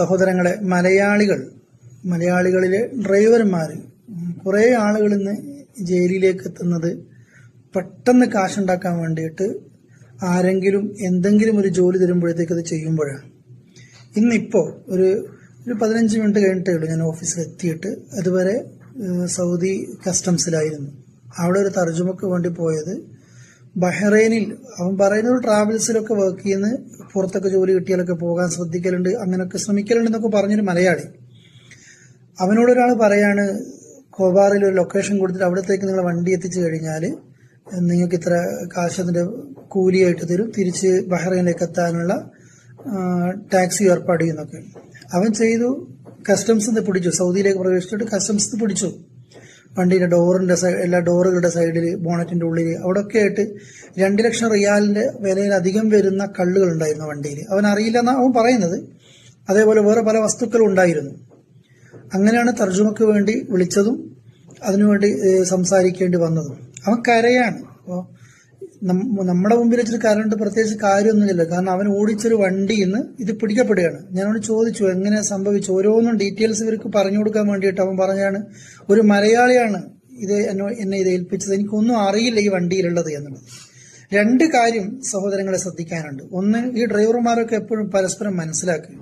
സഹോദരങ്ങളെ മലയാളികൾ മലയാളികളിലെ ഡ്രൈവർമാർ കുറേ ആളുകൾ ഇന്ന് ജയിലിലേക്ക് എത്തുന്നത് പെട്ടെന്ന് കാശുണ്ടാക്കാൻ വേണ്ടിയിട്ട് ആരെങ്കിലും എന്തെങ്കിലും ഒരു ജോലി തരുമ്പോഴത്തേക്ക് അത് ചെയ്യുമ്പോഴാണ്. ഇന്നിപ്പോൾ ഒരു ഒരു പതിനഞ്ച് മിനിറ്റ് കഴിഞ്ഞിട്ടേ ഉള്ളൂ ഞാൻ ഓഫീസിൽ എത്തിയിട്ട് അതുവരെ സൗദി കസ്റ്റംസിലായിരുന്നു. അവിടെ ഒരു തർജമക്ക് വേണ്ടി പോയത് ബഹ്റൈനിൽ അവൻ പറയുന്നത് ട്രാവൽസിലൊക്കെ വർക്ക് ചെയ്യുന്ന പുറത്തൊക്കെ ജോലി കിട്ടിയാലൊക്കെ പോകാൻ ശ്രദ്ധിക്കലുണ്ട് അങ്ങനെയൊക്കെ ശ്രമിക്കലുണ്ട് എന്നൊക്കെ പറഞ്ഞൊരു മലയാളി. അവനോട് ഒരാൾ പറയാണ് കോബാറിൽ ഒരു ലൊക്കേഷൻ കൊടുത്തിട്ട് അവിടത്തേക്ക് നിങ്ങൾ വണ്ടി എത്തിച്ചു കഴിഞ്ഞാൽ നിങ്ങൾക്ക് ഇത്ര കാശ് അതിന്റെ കൂലിയായിട്ട് തരും തിരിച്ച് ബഹ്റൈനിലേക്ക് എത്താനുള്ള ടാക്സി ഏർപ്പാട് ചെയ്യുന്നൊക്കെ. അവൻ ചെയ്തു കസ്റ്റംസ് പിടിച്ചു സൗദിയിലേക്ക് പ്രവേശിച്ചിട്ട് കസ്റ്റംസ് പിടിച്ചു. വണ്ടിയുടെ ഡോറിന്റെ എല്ലാ ഡോറുകളുടെ സൈഡിൽ ബോണറ്റിന്റെ ഉള്ളിൽ അവിടെയൊക്കെ ആയിട്ട് രണ്ട് ലക്ഷം റിയാലിന്റെ വിലയിലധികം വരുന്ന കള്ളുകൾ ഉണ്ടായിരുന്നു വണ്ടിയിൽ അവൻ അറിയില്ല എന്നാണ് അവൻ പറയുന്നത്. അതേപോലെ വേറെ പല വസ്തുക്കളും ഉണ്ടായിരുന്നു. അങ്ങനെയാണ് തർജുമക്ക് വേണ്ടി വിളിച്ചതും അതിനുവേണ്ടി സംസാരിക്കേണ്ടി വന്നതും. അവൻ കരയാണ്. അപ്പോൾ നമ്മുടെ മുമ്പിൽ വെച്ചിട്ട് കരണ്ട് പ്രത്യേകിച്ച് കാര്യമൊന്നുമില്ല കാരണം അവൻ ഓടിച്ചൊരു വണ്ടിയിൽ നിന്ന് ഇത് പിടിക്കപ്പെടുകയാണ്. ഞാൻ അവനോട് ചോദിച്ചു എങ്ങനെ സംഭവിച്ചു? ഓരോന്നും ഡീറ്റെയിൽസ് ഇവർക്ക് പറഞ്ഞു കൊടുക്കാൻ വേണ്ടിയിട്ട് അവൻ പറഞ്ഞാണ് ഒരു മലയാളിയാണ് ഇത് എന്നെ ഇത് ഏൽപ്പിച്ചത്. എനിക്കൊന്നും അറിയില്ല ഈ വണ്ടിയിലുള്ളത് എന്നുള്ളത്. രണ്ട് കാര്യം സഹോദരങ്ങളെ ശ്രദ്ധിക്കാനുണ്ട്. ഒന്ന് ഈ ഡ്രൈവർമാരൊക്കെ എപ്പോഴും പരസ്പരം മനസ്സിലാക്കുക.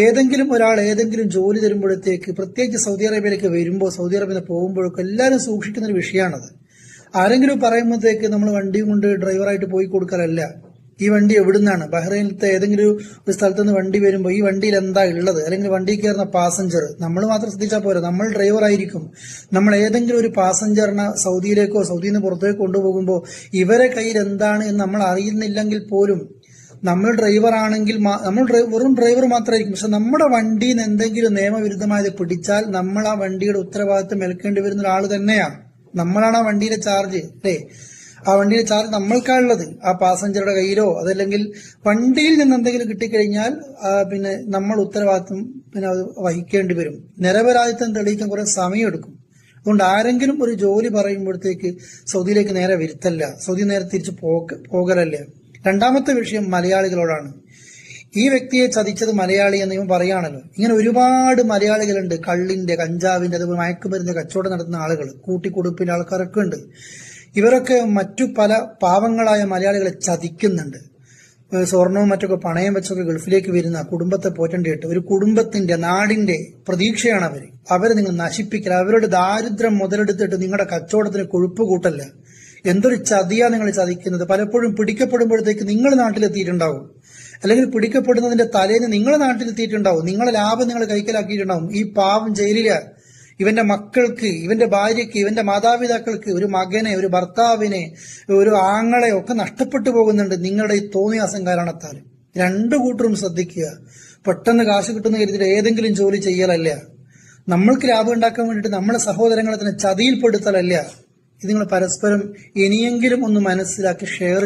ഏതെങ്കിലും ഒരാൾ ഏതെങ്കിലും ജോലി തരുമ്പോഴത്തേക്ക് പ്രത്യേകിച്ച് സൗദി അറേബ്യയിലേക്ക് വരുമ്പോൾ സൗദി അറേബ്യയിൽ പോകുമ്പോഴൊക്കെ എല്ലാവരും സൂക്ഷിക്കുന്ന ഒരു വിഷയമാണത് ആരെങ്കിലും പറയുമ്പോഴത്തേക്ക് നമ്മൾ വണ്ടി കൊണ്ട് ഡ്രൈവറായിട്ട് പോയി കൊടുക്കലല്ല. ഈ വണ്ടി എവിടുന്നാണ്? ബഹ്റൈനിലത്തെ ഏതെങ്കിലും ഒരു സ്ഥലത്ത് നിന്ന് വണ്ടി വരുമ്പോൾ ഈ വണ്ടിയിൽ എന്താ ഉള്ളത്? അല്ലെങ്കിൽ വണ്ടിയിൽ കയറുന്ന പാസഞ്ചർ നമ്മൾ മാത്രം ശ്രദ്ധിച്ചാൽ പോരാ. നമ്മൾ ഡ്രൈവർ ആയിരിക്കും. നമ്മൾ ഏതെങ്കിലും ഒരു പാസഞ്ചറിനെ സൗദിയിലേക്കോ സൗദിയിൽ നിന്ന് പുറത്തേക്ക് കൊണ്ടുപോകുമ്പോൾ ഇവരെ കയ്യിൽ എന്താണ് എന്ന് നമ്മൾ അറിയുന്നില്ലെങ്കിൽ പോലും നമ്മൾ ഡ്രൈവർ ആണെങ്കിൽ നമ്മൾ വെറും ഡ്രൈവർ മാത്രമായിരിക്കും. പക്ഷെ നമ്മുടെ വണ്ടിയിൽ നിന്ന് എന്തെങ്കിലും നിയമവിരുദ്ധമായത് പിടിച്ചാൽ നമ്മൾ ആ വണ്ടിയുടെ ഉത്തരവാദിത്വം ഏൽക്കേണ്ടി വരുന്ന ഒരാൾ തന്നെയാണ് നമ്മളാണ് ആ വണ്ടിയിലെ ചാർജ്. അല്ലേ? ആ വണ്ടിയിലെ ചാർജ് നമ്മൾക്കാണുള്ളത് ആ പാസഞ്ചറുടെ കയ്യിലോ അതല്ലെങ്കിൽ വണ്ടിയിൽ നിന്ന് എന്തെങ്കിലും കിട്ടിക്കഴിഞ്ഞാൽ പിന്നെ നമ്മൾ ഉത്തരവാദിത്വം പിന്നെ അത് വഹിക്കേണ്ടി വരും. നിരപരാധിത്വം തെളിയിക്കാൻ കുറെ സമയമെടുക്കും. അതുകൊണ്ട് ആരെങ്കിലും ഒരു ജോലി പറയുമ്പോഴത്തേക്ക് സൗദിയിലേക്ക് നേരെ വരുത്തല്ല. സൗദി നേരെ തിരിച്ച് പോക പോകലല്ല. രണ്ടാമത്തെ വിഷയം മലയാളികളോടാണ്. ഈ വ്യക്തിയെ ചതിച്ചത് മലയാളി എന്ന് ഇവൻ പറയുകയാണല്ലോ. ഇങ്ങനെ ഒരുപാട് മലയാളികളുണ്ട്. കള്ളിന്റെ കഞ്ചാവിന്റെ അതുപോലെ മയക്കുമരുന്ന് കച്ചവടം നടത്തുന്ന ആളുകൾ കൂട്ടിക്കൊടുപ്പിന്റെ ആൾക്കാരൊക്കെ ഉണ്ട്. ഇവരൊക്കെ മറ്റു പല പാവങ്ങളായ മലയാളികളെ ചതിക്കുന്നുണ്ട്. സ്വർണവും മറ്റൊക്കെ പണയം വെച്ചൊക്കെ ഗൾഫിലേക്ക് വരുന്ന കുടുംബത്തെ പോറ്റേണ്ടിയിട്ട് ഒരു കുടുംബത്തിന്റെ നാടിന്റെ പ്രതീക്ഷയാണ് അവർ. അവരെ നിങ്ങൾ നശിപ്പിക്കല അവരുടെ ദാരിദ്ര്യം മുതലെടുത്തിട്ട് നിങ്ങളുടെ കച്ചവടത്തിന് കൊഴുപ്പ് കൂട്ടല്ല എന്തൊരു ചതിയാ നിങ്ങൾ ചതിക്കുന്നത്? പലപ്പോഴും പിടിക്കപ്പെടുമ്പോഴത്തേക്ക് നിങ്ങൾ നാട്ടിലെത്തിയിട്ടുണ്ടാവും. അല്ലെങ്കിൽ പിടിക്കപ്പെടുന്നതിന്റെ തലേന്ന് നിങ്ങളെ നാട്ടിലെത്തിയിട്ടുണ്ടാവും. നിങ്ങളെ ലാഭം നിങ്ങൾ കൈക്കലാക്കിയിട്ടുണ്ടാവും. ഈ പാവം ജയിലിൽ ഇവന്റെ മക്കൾക്ക് ഇവന്റെ ഭാര്യയ്ക്ക് ഇവന്റെ മാതാപിതാക്കൾക്ക് ഒരു മകനെ ഒരു ഭർത്താവിനെ ഒരു ആങ്ങളെ ഒക്കെ നഷ്ടപ്പെട്ടു പോകുന്നുണ്ട് നിങ്ങളുടെ ഈ തോന്നിയാസം കാരണത്താൽ. രണ്ടു കൂട്ടരും ശ്രദ്ധിക്കുക. പെട്ടെന്ന് കാശ് കിട്ടുന്ന കരുതിയിട്ട് ഏതെങ്കിലും ജോലി ചെയ്യലല്ല. നമ്മൾക്ക് ലാഭം ഉണ്ടാക്കാൻ വേണ്ടിയിട്ട് നമ്മളെ സഹോദരങ്ങളെ തന്നെ ചതിയിൽപ്പെടുത്തലല്ല. ഇത് നിങ്ങൾ പരസ്പരം ഇനിയെങ്കിലും ഒന്ന് മനസ്സിലാക്കി ഷെയർ